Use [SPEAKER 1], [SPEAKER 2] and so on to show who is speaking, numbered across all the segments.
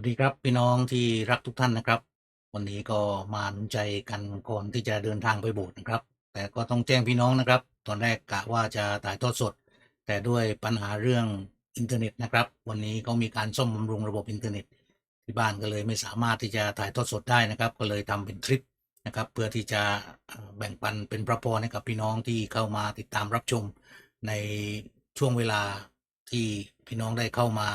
[SPEAKER 1] วัสดีครับพี่น้องที่รักทุกท่านนะครับ วันนี้ก็มาหนุนใจกันก่อนที่จะเดินทางไปโบสถ์นะครับ แต่ก็ต้องแจ้งพี่น้องนะครับ ตอนแรกกะว่าจะถ่ายทอดสด แต่ด้วยปัญหาเรื่องอินเทอร์เน็ตนะครับ วันนี้เขามีการซ่อมบำรุงระบบอินเทอร์เน็ต ที่บ้านก็เลยไม่สามารถที่จะถ่ายทอดสดได้นะครับ ก็เลยทำเป็นคลิปนะครับ เพื่อที่จะแบ่งปันเป็นพระพรให้กับพี่น้องที่เข้ามาติดตามรับชมในช่วงเวลาที่พี่น้องได้เข้ามา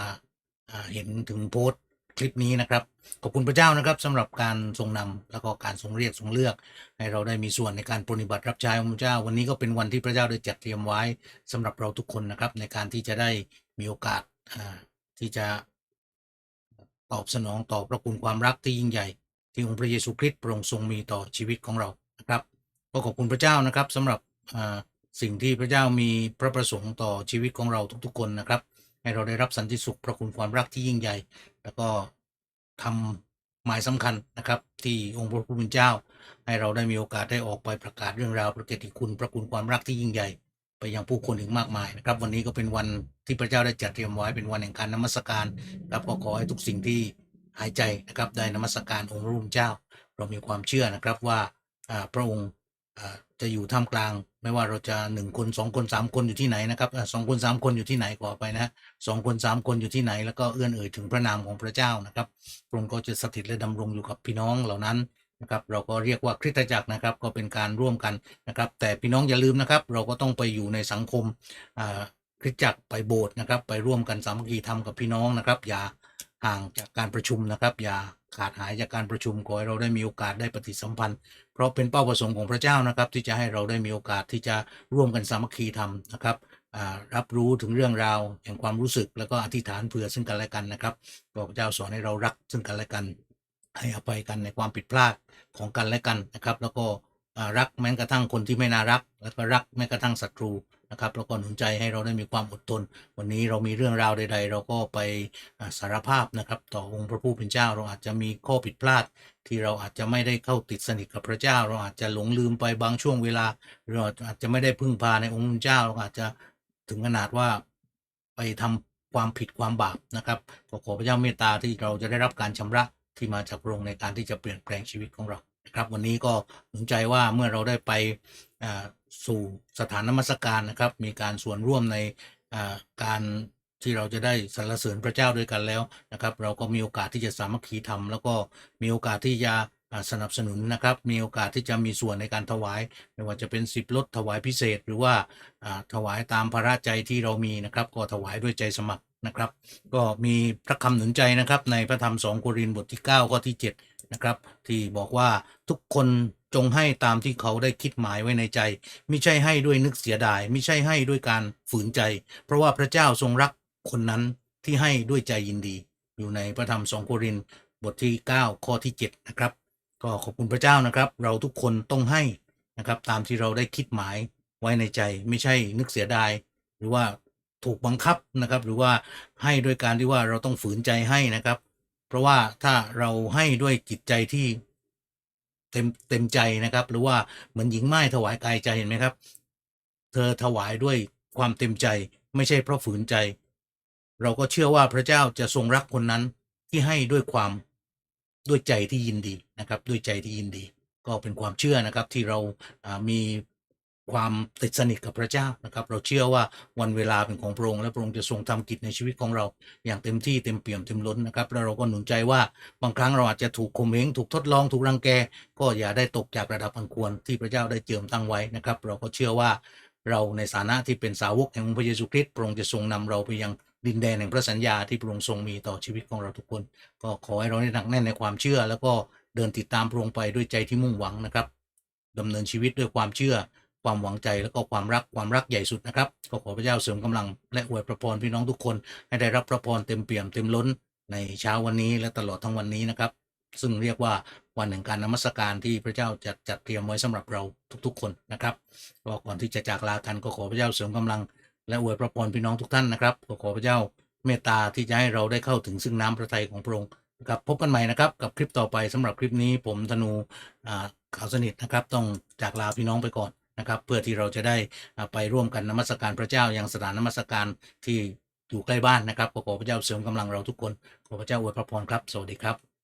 [SPEAKER 1] อ่าเห็นถึงโพสต์ คลิปนี้นะครับ ขอบคุณพระเจ้านะครับสำหรับการทรงนำแล้วก็การทรงเรียกทรงเลือก ให้เราได้มีส่วนในการปฏิบัติรับใช้องค์พระเจ้า วันนี้ก็เป็นวันที่พระเจ้าได้จัดเตรียมไว้สำหรับเราทุกคนนะครับ ในการที่จะได้มีโอกาสที่จะตอบสนองต่อพระคุณความรักที่ยิ่งใหญ่ ที่องค์พระเยซูคริสต์พระงทรงมีต่อชีวิตของเรานะครับก็ขอบคุณพระเจ้านะครับสำหรับสิ่งที่พระเจ้ามีพระประสงค์ต่อชีวิตของเราทุกๆ คนนะครับ ให้เราได้รับสันติสุขพระคุณความรักที่ยิ่งใหญ่ แล้วก็ทำหมายสำคัญนะครับ ที่องค์พระผู้เป็นเจ้า ให้เราได้มีโอกาสได้ออกไปประกาศเรื่องราวพระเกียรติคุณพระคุณความรักที่ยิ่งใหญ่ ไปยังผู้คนอีกมากมายนะครับ วันนี้ก็เป็นวันที่พระเจ้าได้จัดเตรียมไว้เป็นวันแห่งการนมัสการครับก็ขอให้ทุกสิ่งที่หายใจนะครับได้นมัสการองค์พระผู้เป็นเจ้า เรามีความเชื่อนะครับว่าพระองค์ จะอยู่ท่ามกลาง ไม่ว่าเราจะหนึ่งคนสองคนสามคนอยู่ที่ไหนนะครับสองคนสามคนอยู่ที่ไหนขอไปนะสองคนสามคนอยู่ที่ไหน แล้วก็เอื้อนเอ่ยถึงพระนามของพระเจ้านะครับพระองค์ก็จะสถิตและดำรงอยู่กับพี่น้องเหล่านั้นนะครับเราก็เรียกว่าคริสตจักรนะครับก็เป็นการร่วมกันนะครับ แต่พี่น้องอย่าลืมนะครับ เราก็ต้องไปอยู่ในสังคมคริสตจักรไปโบสถ์นะครับ ไปร่วมกันสามัคคีธรรมกับพี่น้องนะครับ อย่า ห่างจากการประชุมนะครับ อย่าขาดหายจากการประชุมขอให้เราได้มีโอกาสได้ปฏิสัมพันธ์ เพราะเป็นเป้าประสงค์ของพระเจ้านะครับ ที่จะให้เราได้มีโอกาสที่จะร่วมกันสามัคคีธรรมนะครับรับรู้ถึงเรื่องราวแห่งความรู้สึกแล้วก็อธิษฐานเผื่อซึ่งกันและกันนะครับขอพระเจ้าสอนให้เรารักซึ่งกันและกัน ให้อภัยกันในความผิดพลาดของกันและกันนะครับ แล้วก็รักแม้กระทั่งคนที่ไม่น่ารัก แล้วก็รักแม้กระทั่งศัตรู นะครับแล้วก็หนุนใจให้เราได้มีความอดทน วันนี้เรามีเรื่องราวใด ๆ เราก็ไปสารภาพนะครับ ต่อองค์พระผู้เป็นเจ้าเราอาจจะมีข้อผิดพลาด ที่เราอาจจะไม่ได้เข้าติดสนิทกับพระเจ้า เราอาจจะหลงลืมไปบางช่วงเวลาเราอาจจะไม่ได้พึ่งพาในองค์พระเจ้าเราอาจจะถึงขนาดว่าไปทำความผิดความบาปนะครับขอขอพระเจ้าเมตตาที่เราจะได้รับการชำระที่มาจากพระองค์ในการที่จะเปลี่ยนแปลงชีวิตของเรานะครับ วันนี้ก็หนุนใจว่าเมื่อเราได้ไป สู่สถานนมัสการนะครับ มีการส่วนร่วมในการที่เราจะได้สรรเสริญพระเจ้าด้วยกันแล้วนะครับ เราก็มีโอกาสที่จะสามัคคีธรรมแล้วก็มีโอกาสที่จะสนับสนุนนะครับ มีโอกาสที่จะมีส่วนในการถวายไม่ว่าจะเป็นสิบลดถวายพิเศษ หรือว่าถวายตามภาระใจที่เรามีนะครับ ก็ถวายด้วยใจสมัครนะครับ ก็มีพระคำหนุนใจนะครับ ในพระธรรมสองโครินธ์บทที่ 9 ข้อที่7นะครับที่บอกว่าทุกคน จงให้ตามที่เขาได้คิดหมายไว้ในใจ ไม่ใช่ให้ด้วยนึกเสียดาย ไม่ใช่ให้ด้วยการฝืนใจ เพราะว่าพระเจ้าทรงรักคนนั้นที่ให้ด้วยใจยินดี อยู่ในพระธรรมสองโครินบทที่ 9 ข้อที่ 7 นะครับ ก็ขอบคุณพระเจ้านะครับ เราทุกคนต้องให้นะครับ ตามที่เราได้คิดหมายไว้ในใจ ไม่ใช่นึกเสียดาย หรือว่าถูกบังคับนะครับ หรือว่าให้ด้วยการที่ว่าเราต้องฝืนใจให้นะครับ เพราะว่าถ้าเราให้ด้วยจิตใจที่ เต็มเต็มใจนะครับ หรือว่าเหมือนหญิงไม้ถวายกายใจเห็นไหมครับ เธอถวายด้วยความเต็มใจไม่ใช่เพราะฝืนใจ เราก็เชื่อว่าพระเจ้าจะทรงรักคนนั้นที่ให้ด้วยความด้วยใจที่ยินดีนะครับ ด้วยใจที่ยินดี ก็เป็นความเชื่อนะครับที่เราอ่ามี ความติดสนิทกับพระเจ้านะครับ เราเชื่อว่าวันเวลาเป็นของพระองค์และพระองค์จะทรงทำกิจในชีวิตของเราอย่างเต็มที่เต็มเปี่ยมเต็มล้นนะครับแล้วเราก็หนุนใจว่าบางครั้งเราอาจจะถูกข่มเหงถูกทดลองถูกรังแก ก็อย่าได้ตกจากระดับอันควรที่พระเจ้าได้เจิมตั้งไว้นะครับ เราก็เชื่อว่าเราในฐานะที่เป็นสาวกแห่งองค์พระเยซูคริสต์พระองค์จะทรงนำเราไปยังดินแดนแห่งพระสัญญาที่พระองค์ทรงมีต่อชีวิตของเราทุกคน ก็ขอให้เราได้หนักแน่นในความเชื่อ แล้วก็เดินติดตามพระองค์ไปด้วยใจที่มุ่งหวังนะครับดำเนินชีวิตด้วยความเชื่อ ความหวังใจแล้วก็ความรักความรักใหญ่สุดนะครับก็ขอพระเจ้าเสริมกำลังและอวยพระพรพี่น้องทุกคน ให้ได้รับพระพรเต็มเปี่ยมเต็มล้นในเช้าวันนี้และตลอดทั้งวันนี้นะครับ ซึ่งเรียกว่าวันแห่งการนมัสการที่พระเจ้าจัดจัดเตรียมไว้สำหรับเราทุกๆ คนนะครับก็ก่อนที่จะจากลากันก็ขอพระเจ้าเสริมกำลัง และอวยพระพรพี่น้องทุกท่านนะครับก็ขอพระเจ้าเมตตาที่จะให้เราได้เข้าถึงซึ่งน้ำพระทัยของพระองค์นะครับพบกันใหม่นะครับกับคลิปต่อไปสำหรับคลิปนี้ผมธนูอ่าวสนิทนะครับ ต้องจากลาพี่น้องไปก่อน นะครับ เพื่อที่เราจะได้ไปร่วมกันนมัสการพระเจ้ายังสถานนมัสการที่อยู่ใกล้บ้านนะครับขอพระเจ้าเสริมกำลังเราทุกคนขอพระเจ้าอวยพระพรครับ สวัสดีครับ